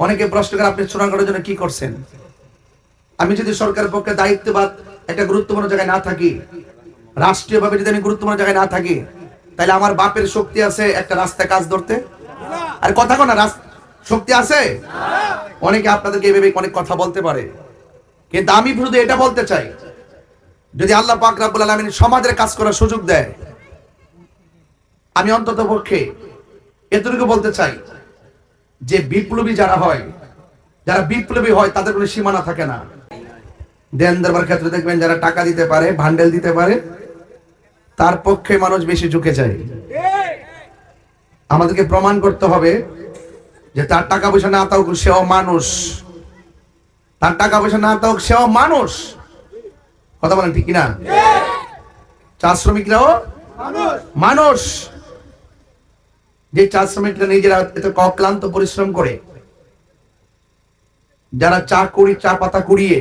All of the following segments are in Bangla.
অনেকে প্রশ্ন করে, আপনি সোনারগড়ের জন্য কি করছেন? আমি যদি সরকারের পক্ষে দায়িত্ববাদ একটা গুরুত্বপূর্ণ জায়গায় না থাকি, রাষ্ট্রীয়ভাবে যদি আমি গুরুত্বপূর্ণ জায়গায় না থাকি, তাহলে আমার বাপের শক্তি আছে একটা রাস্তায় কাজ ধরতে? আর কথা রাস- শক্তি আছে? অনেকে আপনাদেরকে এভাবে অনেক কথা বলতে পারে। কিন্তু আমি শুধু এটা বলতে চাই, যদি আল্লাহ পাক রাব্বুল আলামিন সমাজের কাজ করার সুযোগ দেয়, আমি অন্তত পক্ষে এতটুকু বলতে চাই যে বিপ্লবী যারা হয় যারা বিপ্লবী হয় তাদের কোনো সীমানা থাকে না। দেন দেবার ক্ষেত্রে দেখবেন যারা টাকা দিতে পারে ভান্ডেল দিতে পারে তার পক্ষে মানুষ বেশি ঝুঁকে যায়। আমাদেরকে প্রমাণ করতে হবে যে তার টাকা পয়সা না থাকুক সেও মানুষ। তার টাকা পয়সা না থাকুক সেও মানুষ। কথা বলেন ঠিক কিনা? চা শ্রমিকরাও মানুষ। যে চা শ্রমিকরা নিজেরা এত অক্লান্ত পরিশ্রম করে, যারা চা করি, চা পাতা কুড়িয়ে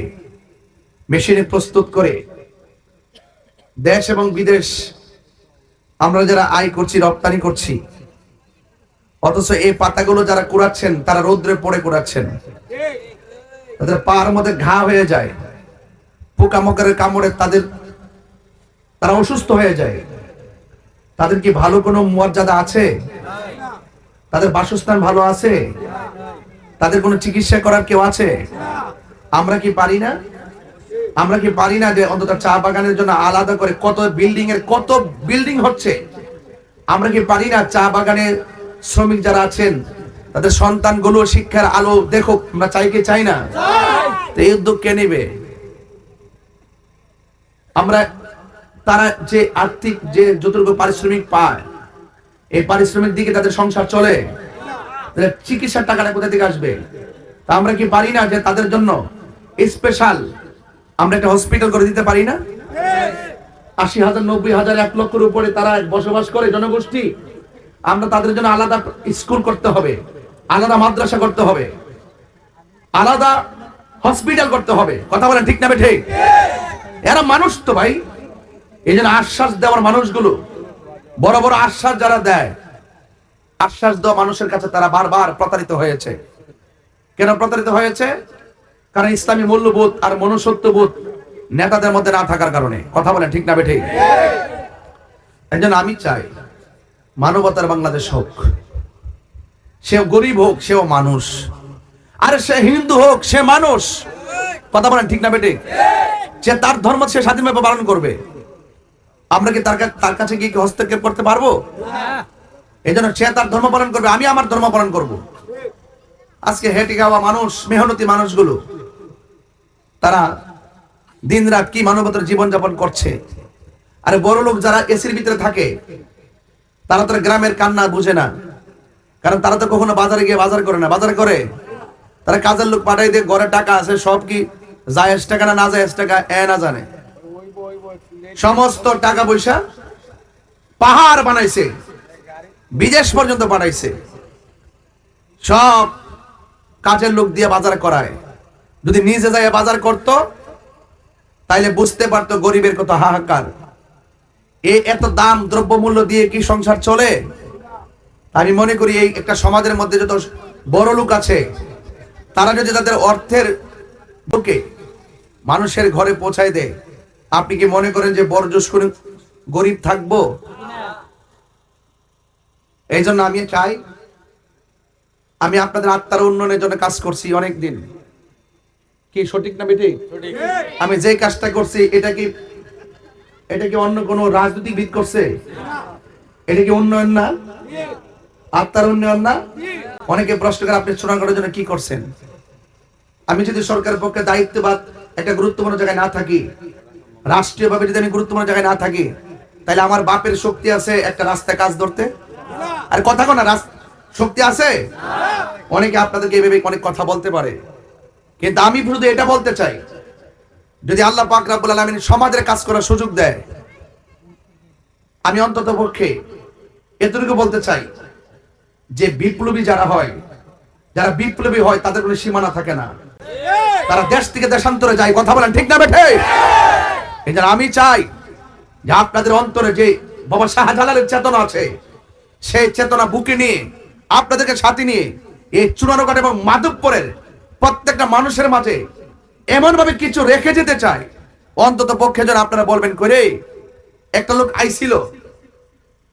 মেশিনে প্রস্তুত করে, দেশ এবং বিদেশ, আমরা যারা আয় করছি, রপ্তানি করছি, অথচ এই পাতাগুলো যারা কুড়াচ্ছেন, তারা রৌদ্রে পড়ে কুড়াচ্ছেন। তাদের পার মধ্যে ঘা হয়ে যায়। পোকামাকড়ের কামড়ে তাদের, তারা অসুস্থ হয়ে যায়। তাদের কি ভালো কোনো মর্যাদা আছে? তাদের বাসস্থান ভালো আছে? তাদের কোনো চিকিৎসা করার কেউ আছে? আমরা কি পারি না? আমরা কি পারি না যে অন্তত চা বাগানের জন্য আলাদা করে কত বিল্ডিং এর কত বিল্ডিং হচ্ছে? আমরা কি পারি না চা বাগানের শ্রমিক যারা আছেন, তাদের সন্তানগুলো শিক্ষার আলো দেখো আমরা চাই কি চাই না? এই উদ্যোগ কে নেবে? আমরা তারা যে আর্থিক যে যতটুকু পারিশ্রমিক পায় এই পারিশ্রমিক দিকে তাদের সংসার চলে? চিকিৎসার টাকাটা কোথা থেকে আসবে? তা আমরা কি পারি না যে তাদের জন্য স্পেশাল আমরা একটা হসপিটাল করে দিতে পারি না? আশি হাজার, নব্বই হাজার, এক লক্ষের উপরে তারা বসবাস করে জনগোষ্ঠী। আমরা তাদের জন্য আলাদা স্কুল করতে হবে, আলাদা মাদ্রাসা করতে হবে, আলাদা হসপিটাল করতে হবে। কথা বলেন ঠিক না ঠিক? এরা মানুষ তো ভাই। এই জন্য আশ্বাস দেওয়ার মানুষগুলো বড় বড় আশ্বাস যারা দেয়, আশ্বাস দেওয়া মানুষের কাছে তারা বারবার প্রতারিত হয়েছে। কেন প্রতারিত হয়েছে? কারণ ইসলামী মূল্যবোধ আর মনুষ্যত্ববোধ নেতাদের মধ্যে না থাকার কারণে। কথা বলেন ঠিক না বেঠে? এই জন্য আমি চাই, মানবতার বাংলাদেশ হোক সে গরিব হোক, সেও মানুষ। আর সে হিন্দু হোক, সে মানুষ। কথা বলেন ঠিক না বেটে সে তার ধর্ম সে স্বাধীনভাবে পালন করবে। আমরা কি তার কাছে গিয়ে হস্তক্ষেপ করতে পারব? এই জন্য সে তার ধর্ম পালন করবে, আমি আমার ধর্ম পালন করব। আজকে হেঁটে গাওয়া মানুষ, মেহনতি মানুষগুলো, তারা দিন রাত কি মানবতার জীবনযাপন করছে? আরে বড় লোক যারা এসির ভিতরে থাকে, তারা তো গ্রামের কান্না বুঝে না। কারণ তারা তো কখনো বাজারে গিয়ে বাজার করে না। বাজার করে? তারা কাজের লোক পাঠাই দিয়ে ঘরে টাকা আছে, সব কি জায়েজ টাকা না না জায়েজ টাকা? এ না জানে। সমস্ত টাকা পয়সা পাহাড় বানাইছে, বিদেশ পর্যন্ত পাঠাইছে। সব কাজের লোক দিয়ে বাজার করায়। যদি নিজে যায় বাজার করত, তাইলে বুঝতে পারতো গরিবের কত হাহাকার। এ এত দাম দ্রব্যমূল্য দিয়ে কি সংসার চলে? আমি মনে করি এই একটা সমাজের মধ্যে যত বড় লোক আছে, তারা যদি তাদের অর্থের ঢুকে মানুষের ঘরে পৌঁছায় দেয় আপনি কি মনে করেন যে বড় জোশ করে গরিব থাকব? এই জন্য আমি চাই, আমি আপনাদের আত্মার উন্নয়নের জন্য কাজ করছি অনেক দিন কি সঠিক না বেটি আমি যে কাজটা করছি, এটা কি এটা কি অন্য কোনো রাজনৈতিক ভিত করছে? এটা কি উন্নয়ন না? আত্মার উন্নয়ন না? অনেকে প্রশ্ন করে আপনি সোনারগড়ের জন্য কি করছেন? আমি যদি সরকারের পক্ষে দায়িত্ববাদ একটা গুরুত্বপূর্ণ জায়গায় না থাকি রাষ্ট্রীয়ভাবে যদি আমি গুরুত্বপূর্ণ জায়গায় না থাকি, তাহলে আমার বাপের শক্তি আছে একটা রাস্তায় কাজ ধরতে? আর কথা রাস- শক্তি আছে? অনেকে আপনাদেরকে এভাবে অনেক কথা বলতে পারে। কিন্তু আমি শুধু এটা বলতে চাই, যদি আল্লাহ পাক রাব্বুল আলামিন সমাজের কাজ করার সুযোগ দেয়, আমি অন্তত পক্ষে এতটুকু বলতে চাই যে বিপ্লবী যারা হয়, যারা বিপ্লবী হয়, তাদের কোনো সীমানা থাকে না। তারা দেশ থেকে দেশান্তরে যায়, কথা বলেন ঠিক না বেঠে? আমি চাই যে আপনাদের অন্তরে যে বাবা শাহজালালের চেতনা আছে, সেই চেতনা বুকে নিয়ে, আপনাদেরকে সাথে নিয়ে, এই চুনারোঘাট এবং মাধবপুরের প্রত্যেকটা মানুষের মাঝে এমন ভাবে কিছু রেখে যেতে চাই। অন্তত পক্ষে যেন আপনারা বলবেন করে একটা লোক আইছিল,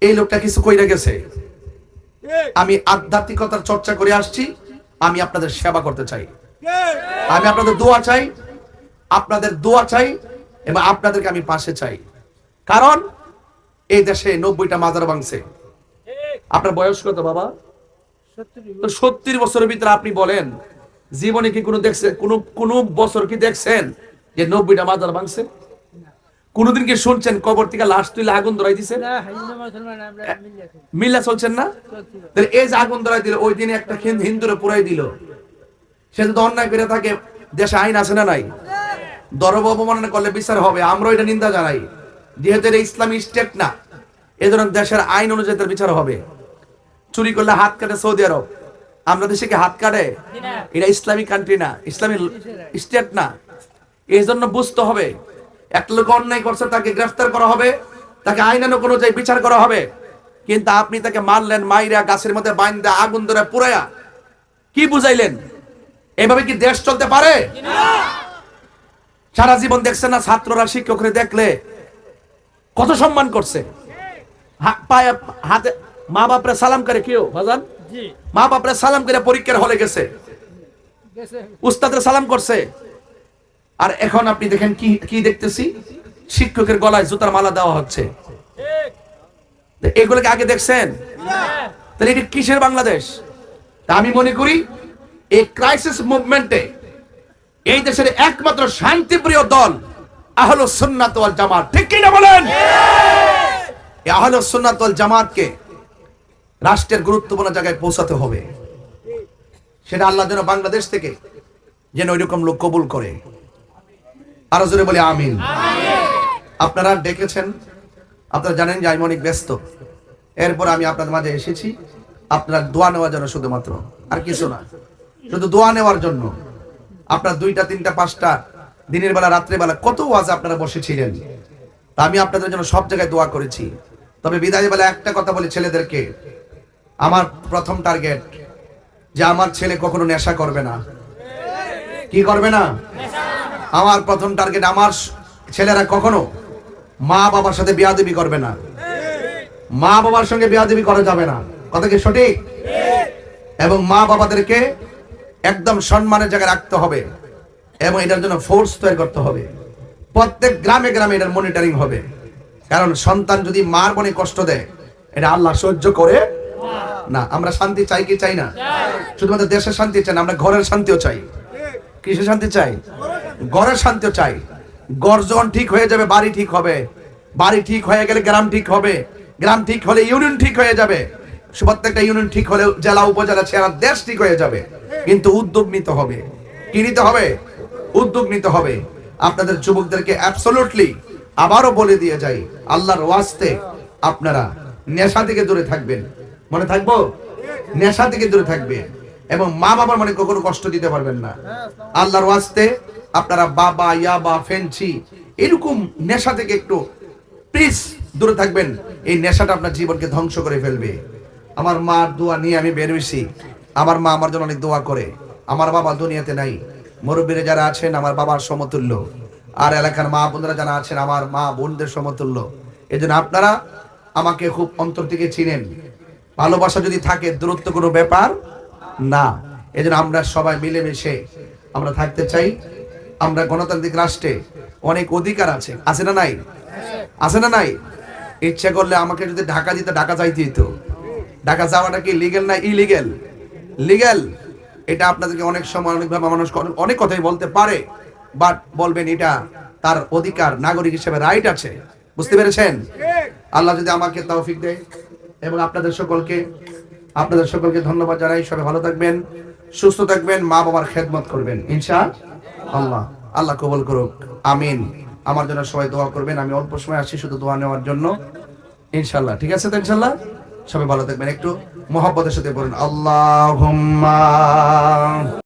এই লোকটা কিছু কইরা গেছে। আমি আধ্যাত্মিকতার চর্চা করে আসছি, আমি আপনাদের সেবা করতে চাই। আমি আপনাদের দোয়া চাই, আপনাদের দোয়া চাই এবং আপনাদেরকে আমি পাশে চাই। কারণ এই দেশে নব্বইটা মাজার ভাঙছে। আপনার বয়স কত বাবা? সত্তর বছরের ভিতরে আপনি বলেন জীবনে কি কোনো দেখছে কোন কোন বছর কি দেখছেন যে নব্বইটা মাজার ভাঙছে? কোনদিন কি শুনছেন কবর থেকে লাশ তুলে আগুন ধরাই দিছে? মিল্লা চলছেন না? এই যে আগুন ধরাই দিল ওই দিনে একটা হিন- হিন্দুরে পুরাই দিল। সে যদি অন্যায় করে থাকে দেশে আইন আছে না নাই? দরব অবমাননা করলে বিচার হবে। আমরা এটা নিন্দা জানাই। যেহেতু এটা ইসলামী স্টেট না এ ধরনের দেশের আইন অনুযায়ী তার বিচার হবে। চুরি করলে হাত কাটে সৌদি আরব। আমরা দেশে কি হাত কাটে? এটা ইসলামিক কান্ট্রি না, ইসলামী স্টেট না। এই জন্য বুঝতে হবে একটা লোক অন্যায় করছে, তাকে গ্রেফতার করা হবে, তাকে আইনানুক অনুযায়ী বিচার করা হবে। কিন্তু আপনি তাকে মারলেন, মাইরা গাছের মধ্যে বাইন্দা, আগুন ধরে পুরাইয়া। কি বুঝাইলেন? এভাবে কি দেশ চলতে পারে? সারা জীবন দেখছেন না ছাত্ররা শিক্ষকরে দেখলে কত সম্মান করছে। পায়ে হাতে মা বাপরে সালাম করে কেউ বাজান মা বাপরে সালাম করে পরীক্ষার হলে গেছে। উস্তাদের সালাম করছে। আর এখন আপনি দেখেন কি কি দেখতেছি? শিক্ষকের গলায় জুতার মালা দেওয়া হচ্ছে। এগুলোকে আগে দেখছেন? তাহলে এটা কিসের বাংলাদেশ? তা আমি মনে করি এই ক্রাইসিস মুভমেন্টে এই দেশের একমাত্র শান্তিপ্রিয় দল আহল সুন্নাত জামাত। ঠিক কি না বলেন আহল সুন্নাত জামাতকে রাষ্ট্রের গুরুত্বপূর্ণ জায়গায় পৌঁছাতে হবে। সেটা আল্লাহ যেন বাংলাদেশ থেকে যেন ওইরকম লোক কবুল করে। আরও জোরে বলে, আমিন। আপনারা ডেকেছেন, আপনারা জানেন যে আমি অনেক ব্যস্ত। এরপর আমি আপনাদের মাঝে এসেছি। আপনার দোয়া নেওয়ার জন্য শুধুমাত্র, আর কিছু না। শুধু দোয়া নেওয়ার জন্য। আপনার দুইটা, তিনটা, পাঁচটা, দিনের বেলা রাত্রে বেলা, কত ওয়াজ আপনারা বসেছিলেন? তা আমি আপনাদের জন্য সব জায়গায় দোয়া করেছি। তবে বিদায় বেলা একটা কথা বলি ছেলেদেরকে। আমার প্রথম টার্গেট যে আমার ছেলে কখনো নেশা করবে না। কি করবে না? আমার প্রথম টার্গেট আমার ছেলেরা কখনো মা বাবার সাথে বিয়াদবি করবে না। মা বাবার সঙ্গে বিয়াদবি করা যাবে না। কথা কি সঠিক? এবং মা বাবাদেরকে একদম সম্মানের জায়গায় রাখতে হবে এবং এটার জন্য ফোর্স তৈরি করতে হবে। প্রত্যেক গ্রামে গ্রামে এটার মনিটরিং হবে। কারণ সন্তান যদি মার মনে কষ্ট দেয়, এটা আল্লাহ সহ্য করে না। আমরা শান্তি চাই কি চাই না? শুধুমাত্র দেশের শান্তি চাই না, আমরা ঘরের শান্তিও চাই। কিসের শান্তি চাই? ঘরের শান্তিও চাই। ঘর যখন ঠিক হয়ে যাবে, বাড়ি ঠিক হবে। বাড়ি ঠিক হয়ে গেলে গ্রাম ঠিক হবে। গ্রাম ঠিক হলে ইউনিয়ন ঠিক হয়ে যাবে। প্রত্যেকটা ইউনিয়ন ঠিক হলে জেলা, উপজেলা সারা দেশ ঠিক হয়ে যাবে। কিন্তু উদ্যোগ নিতে হবে। কি নিতে হবে? উদ্যোগ নিতে হবে। আপনাদের যুবকদেরকে অ্যাবসলুটলি আবারও বলে দিয়ে যাই, আল্লাহর ওয়াস্তে আপনারা নেশা থেকে দূরে থাকবেন। মনে থাকব? নেশা থেকে দূরে থাকবে। এবং মা বাবার মনে কখনো কষ্ট দিতে পারবেন না। আল্লাহর ওয়াস্তে আপনারা বাবা, ইয়াবা ফেন্সি এরকম নেশা থেকে একটু প্লিজ দূরে থাকবেন। এই নেশাটা আপনার জীবনকে ধ্বংস করে ফেলবে। আমার মার দোয়া নিয়ে আমি বের হইছি আমার মা আমার জন্য অনেক দোয়া করে। আমার বাবা দুনিয়াতে নাই। মুরব্বীরা যারা আছেন, আমার বাবার সমতুল্য। আর এলাকার মা বোনরা যারা আছেন, আমার মা বোনদের সমতুল্য। এই আপনারা আমাকে খুব অন্তর থেকে চিনেন। ভালোবাসা যদি থাকে, দূরত্ব কোনো ব্যাপার না। এই আমরা সবাই মিলেমিশে আমরা থাকতে চাই। আমরা গণতান্ত্রিক রাষ্ট্রে অনেক অধিকার আছে। আছে না নাই? আছে না নাই? ইচ্ছা করলে আমাকে যদি ঢাকা দিতে, ঢাকা চাইতে দিত ঢাকা যাওয়াটা কি লিগেল না ইলিগেল লিগেল এটা আপনাদেরকে অনেক সময় অনেকভাবে মানুষ অনেক কথাই বলতে পারে বাট বলবেন এটা তার অধিকার, নাগরিক হিসেবে রাইট আছে। বুঝতে পেরেছেন? আল্লাহ যদি আমাকে তৌফিক দেয় এবং আপনাদের সকলকে আপনাদের সকলকে ধন্যবাদ জানাই। সবাই ভালো থাকবেন, সুস্থ থাকবেন, মা বাবার খেদমত করবেন, ইনশা আল্লাহ। আল্লাহ কবল করুক। আমিন। আমার জন্য সবাই দোয়া করবেন। আমি অল্প সময় আসি শুধু দোয়া নেওয়ার জন্য। ইনশাল্লাহ ঠিক আছে তো ইনশাল্লাহ সবাই ভালো থাকবেন একটু মোহাব্বতের সাথে বলুন আল্লাহ